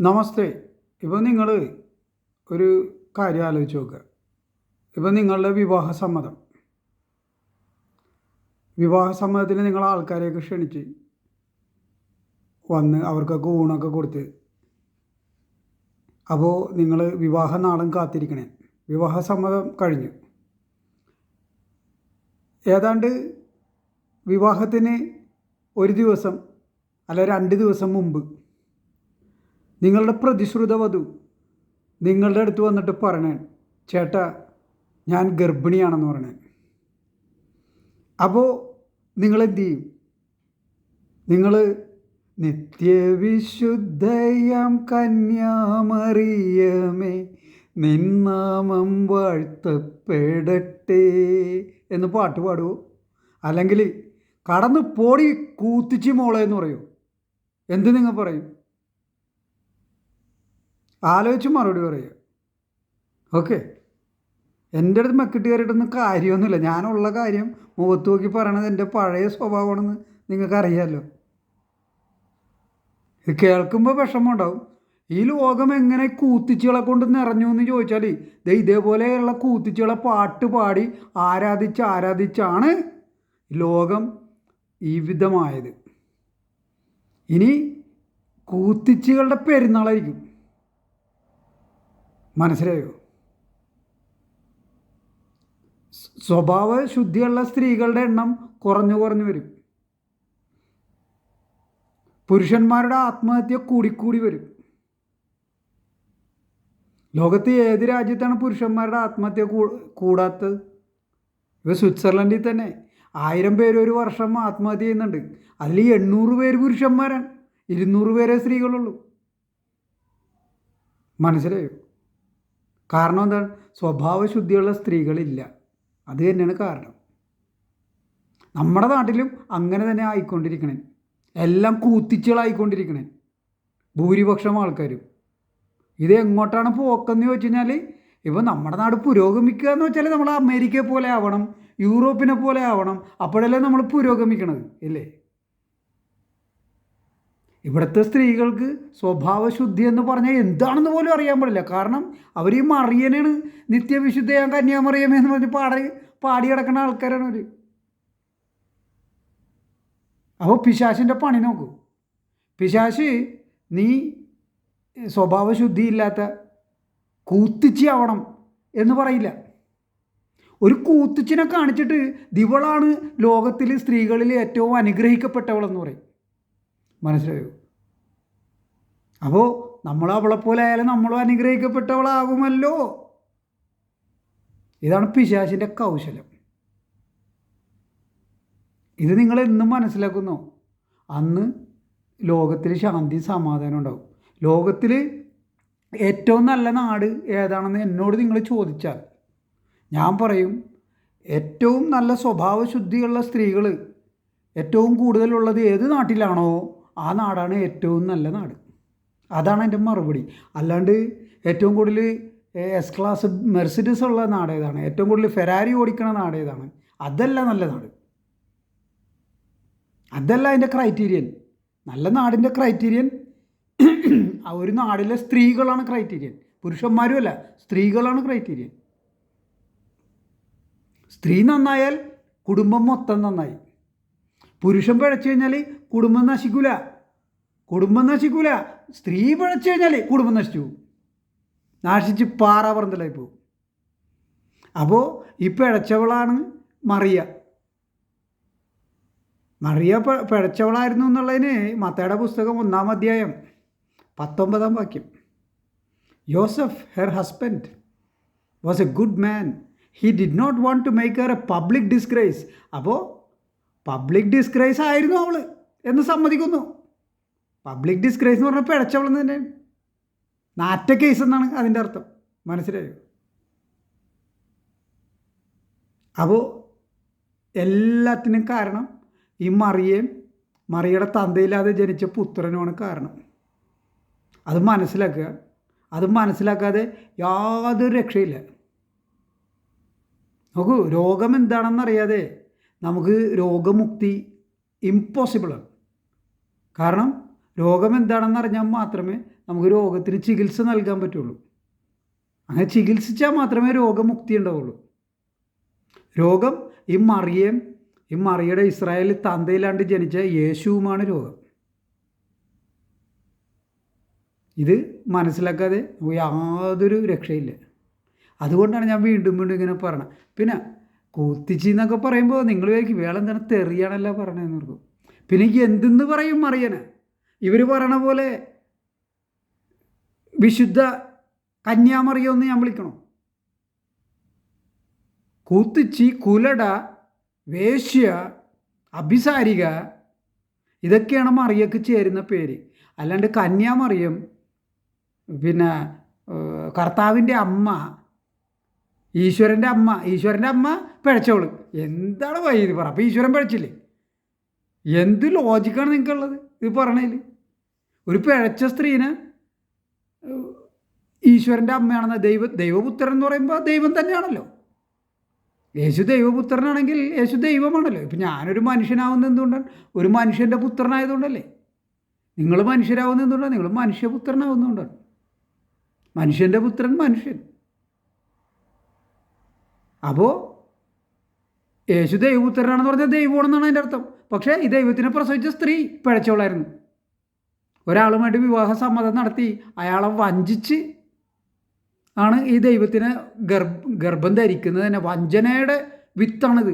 നമസ്തേ. ഇപ്പോൾ നിങ്ങൾ ഒരു കാര്യം ആലോചിച്ച് നോക്കുക ഇപ്പോൾ നിങ്ങളുടെ വിവാഹ സമ്മതം. വിവാഹ സമ്മതത്തിന് നിങ്ങൾ ആൾക്കാരെയൊക്കെ ക്ഷണിച്ച് വന്ന് അവർക്കൊക്കെ ഊണൊക്കെ കൊടുത്ത്. അപ്പോൾ നിങ്ങൾ വിവാഹ നാളും കാത്തിരിക്കണേ. വിവാഹ സമ്മതം കഴിഞ്ഞു. ഏതാണ്ട് വിവാഹത്തിന് ഒരു ദിവസം അല്ല രണ്ട് ദിവസം മുമ്പ് നിങ്ങളുടെ പ്രതിശ്രുത വധു. നിങ്ങളുടെ അടുത്ത് വന്നിട്ട് പറയണേ ചേട്ട ഞാൻ ഗർഭിണിയാണെന്ന് പറയണേ. അപ്പോൾ നിങ്ങളെന്ത് ചെയ്യും നിങ്ങൾ നിത്യവിശുദ്ധയാം കന്യാമറിയമേ നിന്നാമം വാഴ്ത്തപ്പെടട്ടെ എന്ന് പാട്ട് പാടുമോ അല്ലെങ്കിൽ കടന്ന് പോടി കൂത്തിച്ച് മോളെ എന്ന് പറയൂ? എന്ത് നിങ്ങൾ പറയും? ആലോചിച്ച് മറുപടി പറയുക. ഓക്കെ എന്റെ അടുത്ത് മെക്കിട്ട് കയറിയിട്ടൊന്നും കാര്യമൊന്നുമില്ല. ഞാനുള്ള കാര്യം മുഖത്ത് നോക്കി പറയണത് എന്റെ പഴയ സ്വഭാവമാണെന്ന് നിങ്ങൾക്കറിയാമല്ലോ ഇത് കേൾക്കുമ്പോൾ വിഷമമുണ്ടാവും. ഈ ലോകം എങ്ങനെ കൂത്തിച്ചുകളെ കൊണ്ട് നിറഞ്ഞു എന്ന് ചോദിച്ചാൽ ദേ ഇതേപോലെയുള്ള കൂത്തിച്ചുകളെ പാട്ട് പാടി ആരാധിച്ച് ആരാധിച്ചാണ് ലോകം ഈ വിധമായത്. ഇനി കൂത്തിച്ചുകളുടെ പെരുന്നാളായിരിക്കും. മനസ്സിലായോ? സ്വഭാവ ശുദ്ധിയുള്ള സ്ത്രീകളുടെ എണ്ണം കുറഞ്ഞു കുറഞ്ഞു വരും. പുരുഷന്മാരുടെ ആത്മഹത്യ കൂടിക്കൂടി വരും. ലോകത്ത് ഏത് രാജ്യത്താണ് പുരുഷന്മാരുടെ ആത്മഹത്യ കൂടാത്തത്? ഇപ്പോൾ സ്വിറ്റ്സർലൻഡിൽ തന്നെ. ആയിരം പേര് ഒരു വർഷം ആത്മഹത്യ ചെയ്യുന്നുണ്ട്. അതിൽ എണ്ണൂറ് പേര് പുരുഷന്മാരാണ്. ഇരുന്നൂറ് പേരെ സ്ത്രീകളുള്ളൂ. മനസ്സിലായോ? കാരണം എന്താണ്? സ്വഭാവശുദ്ധിയുള്ള സ്ത്രീകളില്ല. അത് തന്നെയാണ് കാരണം. നമ്മുടെ നാട്ടിലും അങ്ങനെ തന്നെ ആയിക്കൊണ്ടിരിക്കണേ. എല്ലാം കൂത്തിച്ചുകളായിക്കൊണ്ടിരിക്കണേ ഭൂരിപക്ഷം ആൾക്കാരും. ഇത് എങ്ങോട്ടാണ് പോക്കെന്ന് ചോദിച്ചു കഴിഞ്ഞാൽ ഇപ്പോൾ നമ്മുടെ നാട് പുരോഗമിക്കുക എന്ന് വെച്ചാൽ നമ്മൾ അമേരിക്കയെ പോലെ ആവണം യൂറോപ്പിനെ പോലെ ആവണം. അപ്പോഴല്ലേ നമ്മൾ പുരോഗമിക്കണത് ഇല്ലേ? ഇവിടുത്തെ സ്ത്രീകൾക്ക് സ്വഭാവശുദ്ധി എന്ന് പറഞ്ഞാൽ എന്താണെന്ന് പോലും അറിയാൻ പാടില്ല. കാരണം അവർ ഈ മറിയനാണ് നിത്യവിശുദ്ധയാൻ കന്യാമറിയമേ എന്ന് പറഞ്ഞ് പാടി പാടി കിടക്കുന്ന ആൾക്കാരാണ് അവർ അപ്പോൾ പിശാശിന്റെ പണി നോക്കൂ. പിശാശ് നീ സ്വഭാവശുദ്ധി ഇല്ലാത്ത കൂത്തിച്ചിയാവണം എന്ന് പറയില്ല. ഒരു കൂത്തിച്ചിനെ കാണിച്ചിട്ട് ദിവളാണ് ലോകത്തിൽ സ്ത്രീകളിൽ ഏറ്റവും അനുഗ്രഹിക്കപ്പെട്ടവളെന്ന് പറയും. മനസ്സിലായോ? അപ്പോൾ നമ്മൾ അവളെ പോലെ ആയാലും നമ്മളും അനുഗ്രഹിക്കപ്പെട്ടവളാകുമല്ലോ. ഇതാണ് പിശാശിന്റെ കൗശലം. ഇത് നിങ്ങൾ എന്നും മനസ്സിലാക്കുന്നു. അന്ന് ലോകത്തിൽ ശാന്തി സമാധാനം ഉണ്ടാവും. ലോകത്തിൽ ഏറ്റവും നല്ല നാട് ഏതാണെന്ന് എന്നോട് നിങ്ങൾ ചോദിച്ചാൽ ഞാൻ പറയും ഏറ്റവും നല്ല സ്വഭാവശുദ്ധിയുള്ള സ്ത്രീകൾ ഏറ്റവും കൂടുതലുള്ളത് ഏത് നാട്ടിലാണോ? ആ നാടാണ് ഏറ്റവും നല്ല നാട്. അതാണ് എന്റെ മറുപടി. അല്ലാണ്ട് ഏറ്റവും കൂടുതൽ എസ് ക്ലാസ് മെർസിഡീസ് ഉള്ള നാടേതാണ് ഏറ്റവും കൂടുതൽ ഫെരാരി ഓടിക്കണ നാടേതാണ് അതല്ല നല്ല നാട്. അതല്ല അതിന്റെ ക്രൈറ്റീരിയൻ നല്ല നാടിന്റെ ക്രൈറ്റീരിയൻ ഒരു നാടിലെ സ്ത്രീകളാണ് ക്രൈറ്റീരിയൻ പുരുഷന്മാരും അല്ല സ്ത്രീകളാണ് ക്രൈറ്റീരിയൻ സ്ത്രീ നന്നായാൽ കുടുംബം മൊത്തം നന്നായി. പുരുഷൻ പിഴച്ചു കഴിഞ്ഞാൽ കുടുംബം നശിക്കൂല. കുടുംബം നശിക്കൂല. സ്ത്രീ പിഴച്ചു കഴിഞ്ഞാൽ കുടുംബം നശിച്ചു നാശിച്ച് പാറ പറന്തലായി പോകും. അപ്പോൾ ഈ പിഴച്ചവളാണ് മറിയ. മറിയ പിഴച്ചവളായിരുന്നു എന്നുള്ളതിന് മത്തയുടെ പുസ്തകം ഒന്നാം അധ്യായം പത്തൊമ്പതാം വാക്യം. Joseph her husband was a good man he did not want to make her a public disgrace അപ്പോൾ പബ്ലിക് ഡിസ്ക്രൈസ് ആയിരുന്നു അവൾ എന്ന് സമ്മതിക്കുന്നു. പബ്ലിക് ഡിസ്ക്രൈസ് എന്ന് പറഞ്ഞാൽ പിഴച്ചവളെന്ന് തന്നെ. നാറ്റ കേസ് എന്നാണ് അതിന്റെ അർത്ഥം. മനസ്സിലായോ? അപ്പോൾ എല്ലാത്തിനും കാരണം ഈ മറിയേയും മറിയുടെ തന്തയില്ലാതെ ജനിച്ച പുത്രനുമാണ് കാരണം. അത് മനസ്സിലാക്കുക. അത് മനസ്സിലാക്കാതെ യാതൊരു രക്ഷയില്ല. നോക്കൂ രോഗം എന്താണെന്നറിയാതെ നമുക്ക് രോഗമുക്തി ഇമ്പോസിബിളാണ് കാരണം രോഗം എന്താണെന്ന് അറിഞ്ഞാൽ മാത്രമേ നമുക്ക് രോഗത്തിന് ചികിത്സ നൽകാൻ പറ്റുള്ളൂ. അങ്ങനെ ചികിത്സിച്ചാൽ മാത്രമേ രോഗമുക്തി ഉണ്ടാവുള്ളൂ. രോഗം ഈ മറിയേം ഈ മറിയുടെ ഇസ്രായേലിൽ തന്തയിലാണ്ട് ജനിച്ച യേശുവുമാണ് രോഗം. ഇത് മനസ്സിലാക്കാതെ യാതൊരു രക്ഷയില്ല. അതുകൊണ്ടാണ് ഞാൻ വീണ്ടും വീണ്ടും ഇങ്ങനെ പറഞ്ഞത് പിന്നെ കൂത്തിച്ചി എന്നൊക്കെ പറയുമ്പോൾ നിങ്ങൾ വിചാരിക്കും വേളം എന്താണ് തെറിയാണല്ലോ പറയണതെന്ന് ഓർക്കും. പിന്നെ എനിക്ക് എന്തെന്ന് പറയും അറിയണ ഇവർ പറയണ പോലെ വിശുദ്ധ കന്യാമറിയോന്ന് ഞാൻ വിളിക്കണോ? കൂത്തിച്ചി കുലട വേശ്യ അഭിസാരിക ഇതൊക്കെയാണ് മറിയക്ക് ചേരുന്ന പേര്. അല്ലാണ്ട് കന്യാമറിയം പിന്നെ കർത്താവിന്റെ അമ്മ ഈശ്വരന്റെ അമ്മ ഈശ്വരന്റെ അമ്മ പിഴച്ചോൾ എന്താണ് വൈദ്യുതി പറ. അപ്പോൾ ഈശ്വരൻ പിഴച്ചില്ലേ? എന്ത് ലോജിക്കാണ് നിങ്ങൾക്കുള്ളത് ഇത് പറയണതിൽ ഒരു പിഴച്ച സ്ത്രീനെ ഈശ്വരന്റെ അമ്മയാണെന്ന് ദൈവ ദൈവപുത്രൻ എന്ന് പറയുമ്പോൾ ദൈവം തന്നെയാണല്ലോ. യേശു ദൈവപുത്രനാണെങ്കിൽ യേശു ദൈവമാണല്ലോ. ഇപ്പം ഞാനൊരു മനുഷ്യനാവുന്ന എന്തുകൊണ്ടാണ്? ഒരു മനുഷ്യന്റെ പുത്രനായതുകൊണ്ടല്ലേ? നിങ്ങൾ മനുഷ്യരാവുന്ന എന്തുകൊണ്ടാണ്? നിങ്ങൾ മനുഷ്യപുത്രനാവുന്നതുകൊണ്ടാണ് മനുഷ്യന്റെ പുത്രൻ മനുഷ്യൻ. അപ്പോൾ യേശു ദൈവപുത്രനാണെന്ന് പറഞ്ഞാൽ ദൈവമാണെന്നാണ് അതിന്റെ അർത്ഥം. പക്ഷേ ഈ ദൈവത്തിനെ പ്രസവിച്ച സ്ത്രീ പിഴച്ചോളായിരുന്നു ഒരാളുമായിട്ട് വിവാഹ സമ്മതം നടത്തി അയാളെ വഞ്ചിച്ച് ആണ് ഈ ദൈവത്തിന് ഗർഭ ഗർഭം ധരിക്കുന്നത് തന്നെ. വഞ്ചനയുടെ വിത്താണിത്.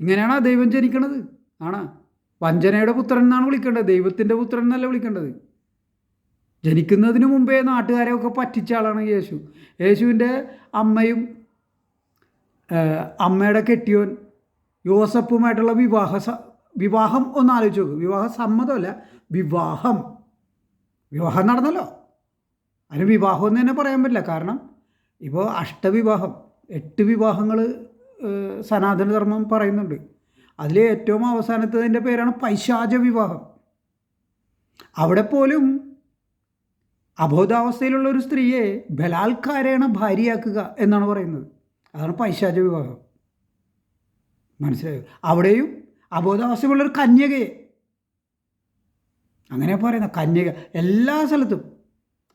ഇങ്ങനെയാണ് ആ ദൈവം ജനിക്കണത്. ആണ്? വഞ്ചനയുടെ പുത്രൻ എന്നാണ് വിളിക്കേണ്ടത്. ദൈവത്തിന്റെ പുത്രൻ എന്നല്ല വിളിക്കേണ്ടത്. ജനിക്കുന്നതിന് മുമ്പേ നാട്ടുകാരെയൊക്കെ പറ്റിച്ച ആളാണ് യേശു. യേശുവിന്റെ അമ്മയും അമ്മയുടെ കെട്ടിയോൻ യോസഫുമായിട്ടുള്ള വിവാഹ വിവാഹം ഒന്ന് ആലോചിച്ച് നോക്കും. വിവാഹ സമ്മതമല്ല വിവാഹം. വിവാഹം നടന്നല്ലോ. അതിന് വിവാഹം എന്ന് തന്നെ പറയാൻ പറ്റില്ല. കാരണം ഇപ്പോൾ അഷ്ടവിവാഹം എട്ട് വിവാഹങ്ങൾ സനാതനധർമ്മം പറയുന്നുണ്ട്. അതിൽ ഏറ്റവും അവസാനത്തതിന്റെ പേരാണ് പൈശാച വിവാഹം. അവിടെ പോലും അബോധാവസ്ഥയിലുള്ള ഒരു സ്ത്രീയെ ബലാത്കാരേണ ഭാര്യയാക്കുക എന്നാണ് പറയുന്നത്. അതാണ് പൈശാച വിവാഹം. മനസ്സിലായോ? അവിടെയും അബോധാവസ്ഥയുള്ളൊരു കന്യകയെ. അങ്ങനെ പറയുന്ന കന്യക എല്ലാ സ്ഥലത്തും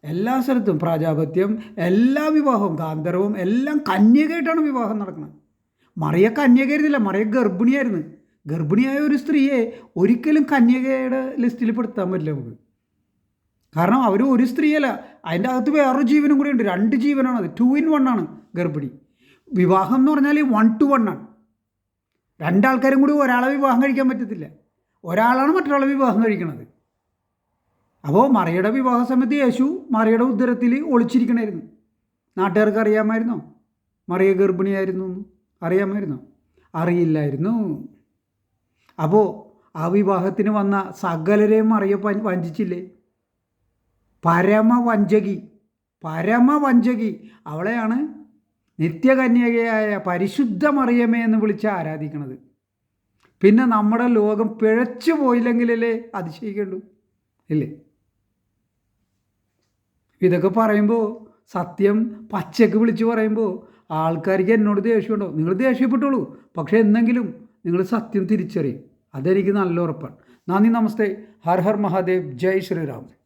എല്ലാ സ്ഥലത്തും പ്രാജാപത്യം എല്ലാ വിവാഹവും ഗാന്ധർവും എല്ലാം കന്യകയായിട്ടാണ് വിവാഹം നടക്കുന്നത്. മറിയ കന്യകയായിരുന്നില്ല മറിയ ഗർഭിണിയായിരുന്നു. ഗർഭിണിയായ ഒരു സ്ത്രീയെ ഒരിക്കലും കന്യകയുടെ ലിസ്റ്റിൽ പെടുത്താൻ പറ്റില്ല നമുക്ക്. കാരണം അവർ ഒരു സ്ത്രീയല്ല അതിന്റെ അകത്ത് വേറൊരു ജീവനും കൂടി ഉണ്ട്. രണ്ട് ജീവനാണ് അത് ടു ഇൻ വൺ ആണ് ഗർഭിണി. വിവാഹം എന്ന് പറഞ്ഞാൽ വൺ ടു വൺ ആണ്. രണ്ടാൾക്കാരും കൂടി ഒരാളെ വിവാഹം കഴിക്കാൻ പറ്റത്തില്ല. ഒരാളാണ് മറ്റൊരാളെ വിവാഹം കഴിക്കുന്നത് അപ്പോൾ മറിയുടെ വിവാഹ സമയത്ത് യേശു മറിയുടെ ഉദരത്തിൽ ഒളിച്ചിരിക്കണമായിരുന്നു നാട്ടുകാർക്ക് അറിയാമായിരുന്നോ? മറിയ ഗർഭിണിയായിരുന്നു എന്ന്? അറിയാമായിരുന്നോ? അറിയില്ലായിരുന്നു. അപ്പോൾ ആ വിവാഹത്തിന് വന്ന സകലരെയും മറിയ വഞ്ചിച്ചില്ലേ? പരമവഞ്ചകി പരമവഞ്ചകി അവളെയാണ് നിത്യകന്യകയായ പരിശുദ്ധ മറിയമേ എന്ന് വിളിച്ച് ആരാധിക്കണത്. പിന്നെ നമ്മുടെ ലോകം പിഴച്ചു പോയില്ലെങ്കിലല്ലേ അതിശയിക്കേണ്ടു ഇല്ലേ? ഇതൊക്കെ പറയുമ്പോൾ സത്യം പച്ചക്ക് വിളിച്ച് പറയുമ്പോൾ ആൾക്കാർക്ക് എന്നോട് ദേഷ്യമുണ്ടോ? നിങ്ങൾ ദേഷ്യപ്പെട്ടോളൂ. പക്ഷേ എന്തെങ്കിലും നിങ്ങൾ സത്യം തിരിച്ചറിയും. അതെനിക്ക് നല്ല ഉറപ്പാണ്. നന്ദി നമസ്തേ. ഹർ ഹർ മഹാദേവ്. ജയ് ശ്രീറാം